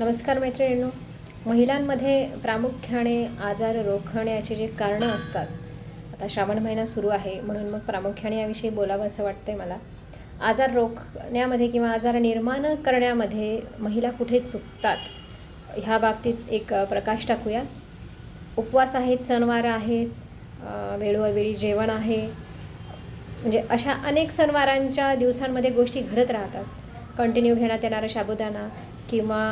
नमस्कार मैत्रिणींनो. महिलांमध्ये प्रामुख्याने आजार रोखण्याचे जे कारणं असतात आता श्रावण महिना सुरू आहे म्हणून मग प्रामुख्याने याविषयी बोलावं असं वाटतंय मला. आजार रोखण्यामध्ये किंवा आजार निर्माण करण्यामध्ये महिला कुठे चुकतात ह्या बाबतीत एक प्रकाश टाकूया. उपवास आहेत सणवार आहेत वेळोवेळी जेवण आहे. म्हणजे अशा अनेक सणवारांच्या दिवसांमध्ये गोष्टी घडत राहतात. कंटिन्यू घेण्यात येणारा साबुदाणा किंवा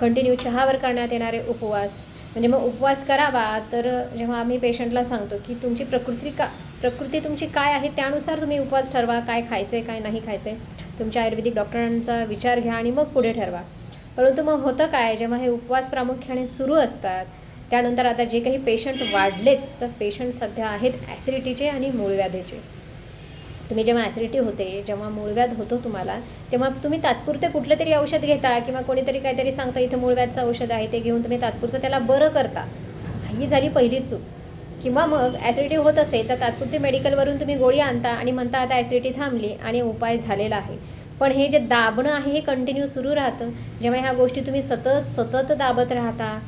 कंटिन्यू चहावर करण्यात येणारे उपवास. म्हणजे मग उपवास करावा तर जेव्हा आम्ही पेशंटला सांगतो की तुमची प्रकृती का प्रकृती तुमची काय आहे त्यानुसार तुम्ही उपवास ठरवा काय खायचं काय नाही खायचं तुमच्या आयुर्वेदिक डॉक्टरांचा विचार घ्या आणि मग पुढे ठरवा. परंतु मग होतं काय जेव्हा हे उपवास प्रामुख्याने सुरू असतात त्यानंतर आता जे काही पेशंट वाढलेत तर पेशंट सध्या आहेत ॲसिडिटीचे आणि मूळव्याधीचे तुम्ही जेव्हा ॲसिडिटी होते जेव्हा मूळव्याध होतो तुम्हाला तेव्हा तुम्ही तात्पुरते कुठलं तरी औषध घेता किंवा कोणीतरी काहीतरी सांगता इथं मूळव्याधचं औषध आहे ते घेऊन तुम्ही तात्पुरतं त्याला बरं करता. ही झाली पहिली चूक. किंवा मग ॲसिडिटी होत असेल तर तात्पुरती मेडिकलवरून तुम्ही गोळी आणता आणि म्हणता आता ॲसिडिटी थांबली आणि उपाय झालेला आहे. पण हे जे दाबणं आहे हे कंटिन्यू सुरू राहतं. जेव्हा ह्या गोष्टी तुम्ही सतत सतत दाबत राहता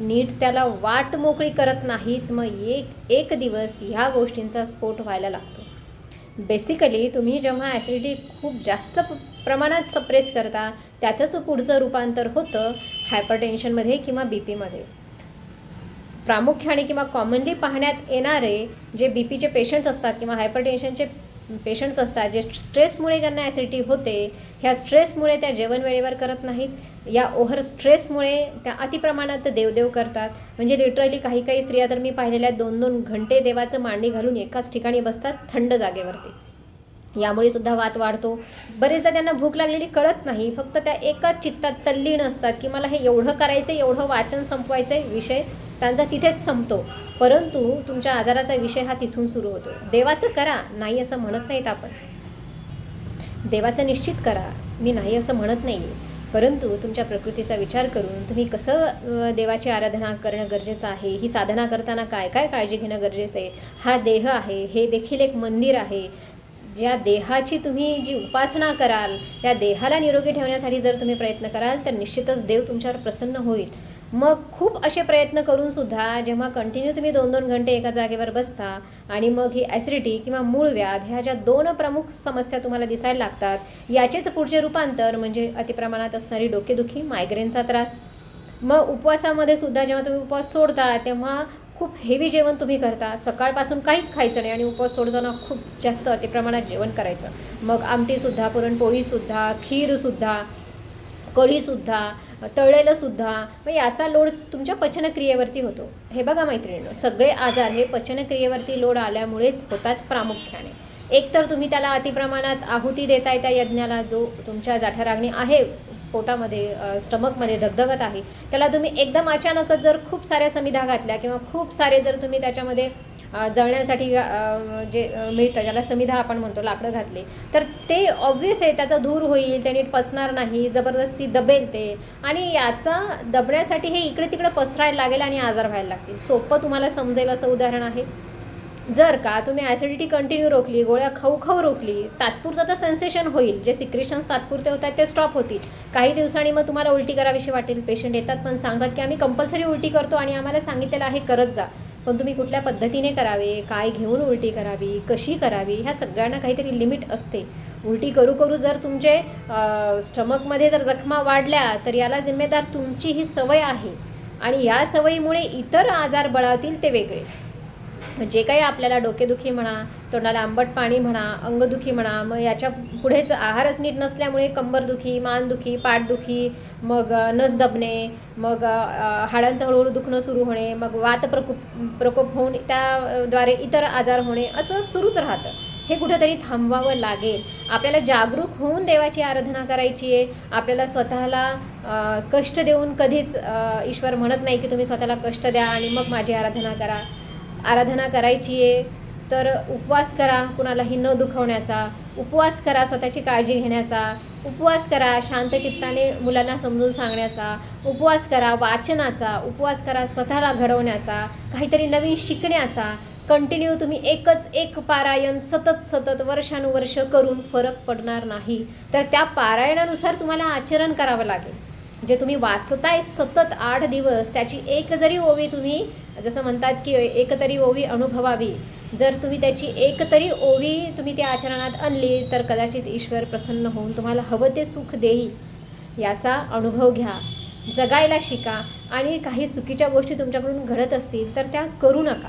नीट त्याला वाट मोकळी करत नाहीत मग एक एक दिवस ह्या गोष्टींचा स्फोट व्हायला लागतो. बेसिकली तुम्ही जेव्हा ॲसिडिटी खूप जास्त प्रमाणात सप्रेस करता त्याचंच पुढचं रूपांतर होतं हायपरटेन्शनमध्ये किंवा बी पीमध्ये प्रामुख्याने किंवा कॉमनली पाहण्यात येणारे जे बी पीचे पेशंट्स असतात किंवा हायपरटेन्शनचे पेशंट्स असतात जे स्ट्रेसमुळे ज्यांना ॲसिडिटी होते ह्या स्ट्रेसमुळे त्या जेवण वेळेवर करत नाहीत. या ओव्हर स्ट्रेसमुळे त्या अतिप्रमाणात देवदेव करतात. म्हणजे लिटरली काही काही स्त्रिया तर मी पाहिलेल्या दोन दोन घंटे देवाचं मांडी घालून एकाच ठिकाणी बसतात थंड जागेवरती. यामुळे सुद्धा वात वाढतो. बरेचदा त्यांना भूक लागलेली कळत नाही. फक्त त्या एकाच चित्तात तल्लीन असतात की मला हे एवढं करायचं आहे एवढं वाचन संपवायचं आहे विषय त्यांचा तिथेच संपतो. परंतु तुमच्या आजाराचा विषय हा तिथून सुरू होतो. देवाचं करा नाही असं म्हणत नाहीत आपण. देवाचं निश्चित करा. मी नाही असं म्हणत नाही आहे परंतु तुमच्या प्रकृतीचा विचार करून तुम्ही कसं देवाची आराधना करणं गरजेचं आहे? ही साधना करताना काय? काय काळजी घेणं गरजेचं आहे? हा देह आहे हे देखील एक मंदिर आहे. ज्या देहाची तुम्ही जी उपासना कराल त्या देहाला निरोगी ठेवण्यासाठी जर तुम्ही प्रयत्न कराल तर निश्चितच देव तुमच्यावर प्रसन्न होईल. मग खूप असे प्रयत्न करून सुद्धा जेव्हा कंटिन्यू तुम्ही दोन दोन घंटे एका जागेवर बसता आणि मग ही ॲसिडिटी किंवा मूळ व्याध ह्या ज्या दोन प्रमुख समस्या तुम्हाला दिसायला लागतात याचेच पुढचे रूपांतर म्हणजे अतिप्रमाणात असणारी डोकेदुखी मायग्रेनचा त्रास. मग उपवासामध्ये सुद्धा जेव्हा तुम्ही उपवास सोडता तेव्हा खूप हेवी जेवण तुम्ही करता. सकाळपासून काहीच खायचं नाही आणि उपवास सोडताना खूप जास्त अतिप्रमाणात जेवण करायचं. मग आमटीसुद्धा पुरणपोळीसुद्धा खीरसुद्धा कढीसुद्धा तळलेलंसुद्धा मग याचा लोड तुमच्या पचनक्रियेवरती होतो. हे बघा मैत्रिणींनो सगळे आजार हे पचनक्रियेवरती लोड आल्यामुळेच होतात प्रामुख्याने. एक तर तुम्ही त्याला अतिप्रमाणात आहुती देताय त्या यज्ञाला जो तुमच्या जाठराग्नी आहे पोटामध्ये स्टमकमध्ये धगधगत आहे त्याला तुम्ही एकदम अचानकच जर खूप साऱ्या समिधा घातल्या किंवा खूप सारे जर तुम्ही त्याच्यामध्ये जळण्यासाठी जे मिळतं ज्याला समिधा आपण म्हणतो लाकडं घातले तर ते ऑब्विस आहे त्याचा धूर होईल ते नीट पसणार नाही जबरदस्ती दबेल ते. आणि याचा दबण्यासाठी हे इकडे तिकडे पसरायला लागेल आणि आजार व्हायला लागतील. सोपं तुम्हाला समजेल असं उदाहरण आहे. जर का तुम्ही ॲसिडिटी कंटिन्यू रोखली गोळ्या खाऊ खाऊ रोखली तात्पुरतं तर सेन्सेशन होईल. जे सिक्रेशन्स तात्पुरते होतात ते स्टॉप होतील. काही दिवसांनी मग तुम्हाला उलटी करावीशी वाटेल. पेशंट येतात पण सांगतात की आम्ही कंपल्सरी उलटी करतो आणि आम्हाला सांगितलेलं आहे करत जा. पण तुम्ही कुठल्या पद्धतीने करावे काय घेऊन उलटी करावी कशी करावी ह्या सगळ्यांना काहीतरी लिमिट असते. उलटी करू करू जर तुमचे स्टमकमध्ये जर जखमा वाढल्या तर याला जिम्मेदार तुमची ही सवय आहे. आणि या सवयीमुळे इतर आजार बळावतील ते वेगळे. जे काही आपल्याला डोकेदुखी म्हणा तोंडाला आंबट पाणी म्हणा अंगदुखी म्हणा मग याच्या पुढेच आहारच नीट नसल्यामुळे कंबरदुखी मानदुखी पाठदुखी मग नस दबणे मग हाडांचं हळूहळू दुखणं सुरू होणे मग वात प्रकोप प्रकोप होऊन त्याद्वारे इतर आजार होणे असं सुरूच राहतं. हे कुठंतरी थांबवावं लागेल. आपल्याला जागरूक होऊन देवाची आराधना करायची आहे. आपल्याला स्वतःला कष्ट देऊन कधीच ईश्वर म्हणत नाही की तुम्ही स्वतःला कष्ट द्या आणि मग माझी आराधना करा. आराधना करायची आहे तर उपवास करा कुणालाही न दुखवण्याचा उपवास करा स्वतःची काळजी घेण्याचा उपवास करा शांत चित्ताने मुलांना समजून सांगण्याचा उपवास करा वाचनाचा उपवास करा स्वतःला घडवण्याचा काहीतरी नवीन शिकण्याचा. कंटिन्यू तुम्ही एकच एक पारायण सतत सतत वर्षानुवर्ष करून फरक पडणार नाही. तर त्या पारायणानुसार तुम्हाला आचरण करावं लागेल. जे तुम्ही वाचताय सतत आठ दिवस त्याची एक जरी ओवी तुम्ही जसं म्हणतात की एक तरी ओवी अनुभवावी. जर तुम्ही त्याची एक तरी ओवी तुम्ही त्या आचरणात आणली तर कदाचित ईश्वर प्रसन्न होऊन तुम्हाला हवं ते सुख देईल. याचा अनुभव घ्या. जगायला शिका आणि काही चुकीच्या गोष्टी तुमच्याकडून घडत असतील तर त्या करू नका.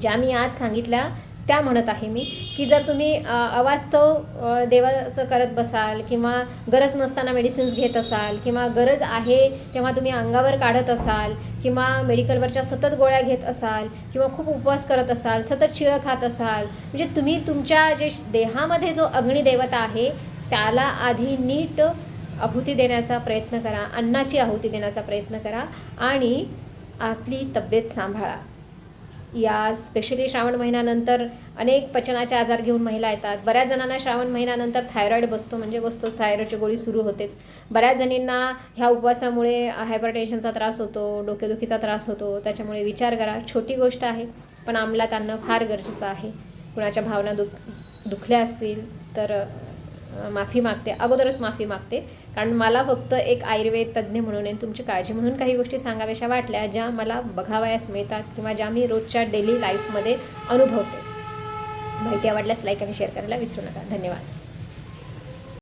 ज्या मी आज सांगितल्या त्या म्हणत आहे मी की जर तुम्ही अवास्तव देवाचं करत बसाल किंवा गरज नसताना मेडिसिन्स घेत असाल किंवा गरज आहे तेव्हा तुम्ही अंगावर काढत असाल किंवा मेडिकलवरच्या सतत गोळ्या घेत असाल किंवा खूप उपवास करत असाल सतत शिळं खात असाल म्हणजे तुम्ही तुमच्या जे देहामध्ये जो अग्निदेवता आहे त्याला आधी नीट आहुती देण्याचा प्रयत्न करा अन्नाची आहुती देण्याचा प्रयत्न करा आणि आपली तब्येत सांभाळा. या स्पेशली श्रावण महिन्यानंतर अनेक पचनाचे आजार घेऊन महिला येतात. बऱ्याच जणांना श्रावण महिन्यानंतर थायरॉईड बसतो म्हणजे बसतोच थायरॉईडची गोळी सुरू होतेच. बऱ्याच जणींना ह्या उपवासामुळे हायपरटेन्शनचा त्रास होतो डोकेदुखीचा त्रास होतो त्याच्यामुळे विचार करा. छोटी गोष्ट आहे पण अंमलात आणणं फार गरजेचं आहे. कुणाच्या भावना दुख दुखल्या असतील तर माफी मागते. अगोदरच माफी मागते. कारण मला फक्त एक आयुर्वेद तज्ज्ञ म्हणून आणि तुमची काळजी म्हणून काही गोष्टी सांगाव्याशा वाटल्या ज्या मला बघावयास मिळतात किंवा ज्या मी रोजच्या डेली लाईफमध्ये अनुभवते. माहिती आवडल्यास लाईक आणि शेअर करायला विसरू नका. धन्यवाद.